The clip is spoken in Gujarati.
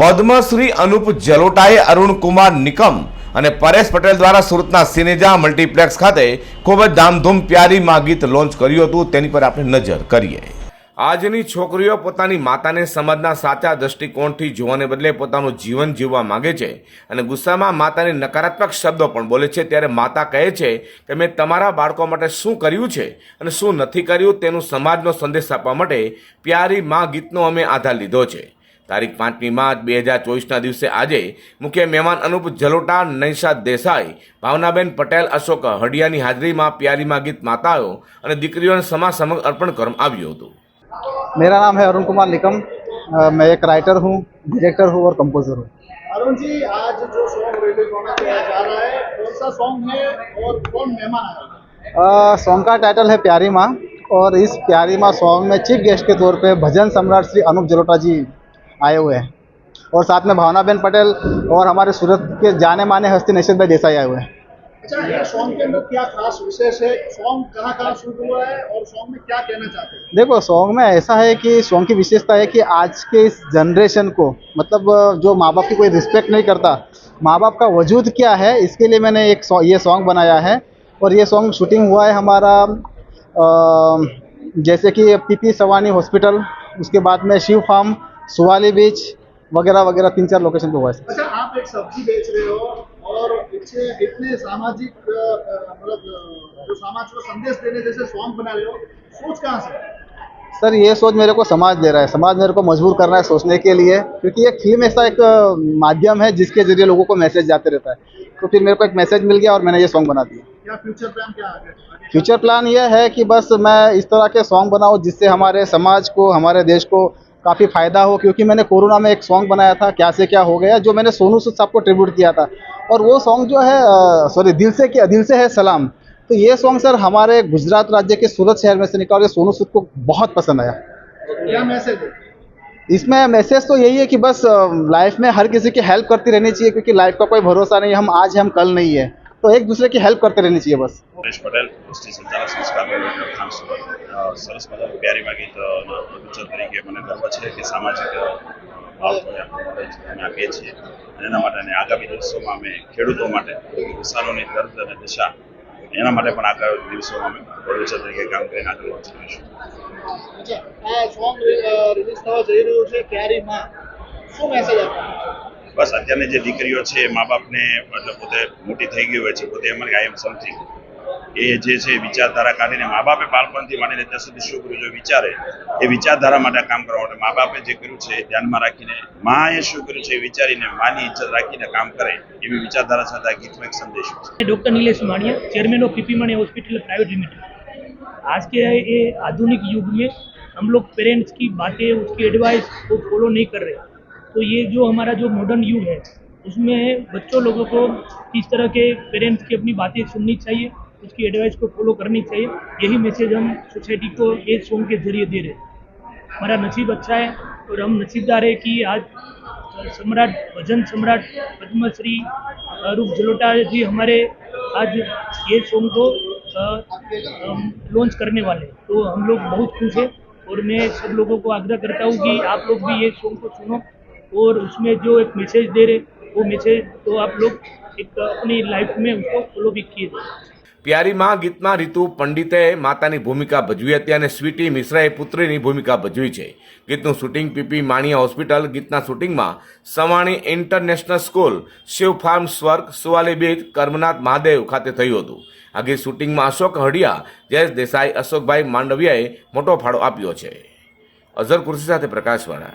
પદ્મશ્રી અનુપ જલોટાએ અરુણ કુમાર નિકમ અને પરેશ પટેલ દ્વારા સુરતના સિનેજા મલ્ટીપ્લેક્સ ખાતે ખૂબ જ ધામધૂમ પ્યારી પ્યારીમાં ગીત લોન્ચ કર્યું હતું તેની પર આપણે નજર કરીએ આજની છોકરીઓ પોતાની માતાને સમાજના સાચા દ્રષ્ટિકોણથી જોવાને બદલે પોતાનું જીવન જીવવા માગે છે અને ગુસ્સામાં માતાને નકારાત્મક શબ્દો પણ બોલે છે ત્યારે માતા કહે છે કે મેં તમારા બાળકો માટે શું કર્યું છે અને શું નથી કર્યું તેનું સમાજનો સંદેશ આપવા માટે પ્યારી માં ગીતનો અમે આધાર લીધો છે તારીખ 5મી માર્ચ 2024 ના દિવસે આજે મુખ્ય મહેમાન અનુપ જલોટા નૈશા દેસાઈ ભાવનાબેન પટેલ અશોક હડિયાની હાજરીમાં પਿਆરી માગીત માતાઓ અને દીકરીઓનું સમાસમર્ગ અર્પણ કર્મ આવ્યું હતું. મેરા નામ હે અરુણકુમાર લિકમ મે એક રાઇટર હું ડિરેક્ટર હું ઓર કમ્પોઝર હું અરુણજી આજ જો સોંગ રિલેટ સોંગ કયા જા રહા હે કонસા સોંગ હે ઓર કોન મહેમાન આયા હે સોંગ કા ટાઇટલ હે પਿਆરી મા ઓર ઇસ પਿਆરી મા સોંગ મે ચીફ ગેસ્ટ કે તોર પે ભજન સમ્રાટ શ્રી અનુપ જલોટાજી आए हुए हैं और साथ में भावना बेन पटेल और हमारे सूरत के जाने माने हस्ती नशीद भाई देसाई आए हुए हैं अच्छा, देखो सॉन्ग में ऐसा है कि सॉन्ग की विशेषता है कि आज के इस जनरेशन को मतलब जो माँ बाप की कोई रिस्पेक्ट नहीं करता माँ बाप का वजूद क्या है इसके लिए मैंने एक सौ, ये सॉन्ग बनाया है और ये सॉन्ग शूटिंग हुआ है हमारा आ, जैसे कि पीपी सवानी हॉस्पिटल उसके बाद में शिव फार्म सुवाली बीच वगैरह वगैरह तीन चार लोकेशन पे हुआ है अच्छा आप एक सब्जी बेच रहे हो और इतने सामाजिक मतलब जो समाज को संदेश देने जैसे सॉन्ग बना रहे हो सोच कहाँ से सर ये सोच मेरे को समाज दे रहा है समाज मेरे को मजबूर कर रहा है सोचने के लिए क्योंकि एक फिल्म ऐसा एक माध्यम है जिसके जरिए लोगों को मैसेज जाते रहता है तो फिर मेरे को एक मैसेज मिल गया और मैंने ये सॉन्ग बना दिया फ्यूचर प्लान क्या है फ्यूचर प्लान ये है कि बस मैं इस तरह के सॉन्ग बनाऊँ जिससे हमारे समाज को हमारे देश को काफ़ी फ़ायदा हो क्योंकि मैंने कोरोना में एक सॉन्ग बनाया था क्या से क्या हो गया जो मैंने सोनू सूद साहब को ट्रिब्यूट किया था और वो सॉन्ग जो है सॉरी दिल से क्या दिल से है सलाम तो ये सॉन्ग सर हमारे गुजरात राज्य के सूरत शहर में से निकाल और सोनू सूद को बहुत पसंद आया क्या मैसेज इसमें मैसेज तो यही है कि बस लाइफ में हर किसी की हेल्प करती रहनी चाहिए क्योंकि लाइफ का कोई भरोसा नहीं हम आज हम कल नहीं है तो एक दूसरे की हेल्प करते रहनी चाहिए बस નરેશ સરસ મજાની પ્યારી વાગીતના પિક્ચર તરીકે મને ગર્વ છે કે સામાજિક આપીએ છીએ એના માટે અને આગામી દિવસોમાં અમે ખેડૂતો માટે કિસાનોની દર્દ અને દિશા એના માટે પણ આગામી દિવસોમાં અમે પ્રોડ્યુસર તરીકે કામ કરીને આગળ વધી રહીશું અચ્છા રિલીઝ થવા જઈ રહ્યું છે ક્યારેમાં શું મેસેજ આપવાનો બસ અત્યારની જે દીકરીઓ છે મા બાપને મતલબ પોતે મોટી થઈ ગઈ હોય છે પોતે એમ કે સમથિંગ એ જે છે વિચારધારા કાઢીને મા બાપે બાળપણથી માની ત્યાં સુધી શું જો વિચારે એ વિચારધારા માટે કામ કરવા માટે મા બાપે જે કર્યું છે ધ્યાનમાં રાખીને માએ શું કર્યું છે વિચારીને માની ઇજ્જત રાખીને કામ કરે એવી વિચારધારા સાથે આ ગીતમાં એક સંદેશ છે doctor Nilesh Maniya chairman of PP Maniya hospital private limited आज के ये आधुनिक युग में हम लोग पेरेंट्स की बातें उसकी एडवाइस को फॉलो नहीं कर रहे तो ये जो हमारा जो मॉडर्न युग है उसमें बच्चों लोगों को किस तरह के पेरेंट्स की अपनी बातें सुननी चाहिए उसकी एडवाइस को फॉलो करनी चाहिए यही मैसेज हम सोसाइटी को ये सॉन्ग के जरिए दे रहे हैं हमारा नसीब अच्छा है और हम नसीबदार है कि आज सम्राट भजन सम्राट पद्मश्री रूप जलोटा जी हमारे आज ये सॉन्ग को लॉन्च करने वाले तो हम लोग बहुत खुश हैं और मैं सब लोगों को आग्रह करता हूँ कि आप लोग भी ये सॉन्ग को सुनो और उसमें जो एक मैसेज दे रहे वो मैसेज तो आप लोग एक अपनी लाइफ में उसको फॉलो भी किए પ્યારી માં ગીતમાં રીતુ પંડિતે માતાની ભૂમિકા ભજવી હતી અને સ્વીટી મિશ્રાએ પુત્રીની ભૂમિકા ભજવી છે ગીતનું શૂટિંગ પીપી માણિયા હોસ્પિટલ ગીતના શૂટિંગમાં Savani international school Shiv farm સ્વર્ગ સુવાલી બીચ કર્મનાથ મહાદેવ ખાતે થયું હતું આ ગીત શૂટિંગમાં અશોક હડિયા જયેશ દેસાઈ અશોકભાઈ માંડવિયાએ મોટો ફાળો આપ્યો છે અઝર કુર્સી સાથે પ્રકાશવાળા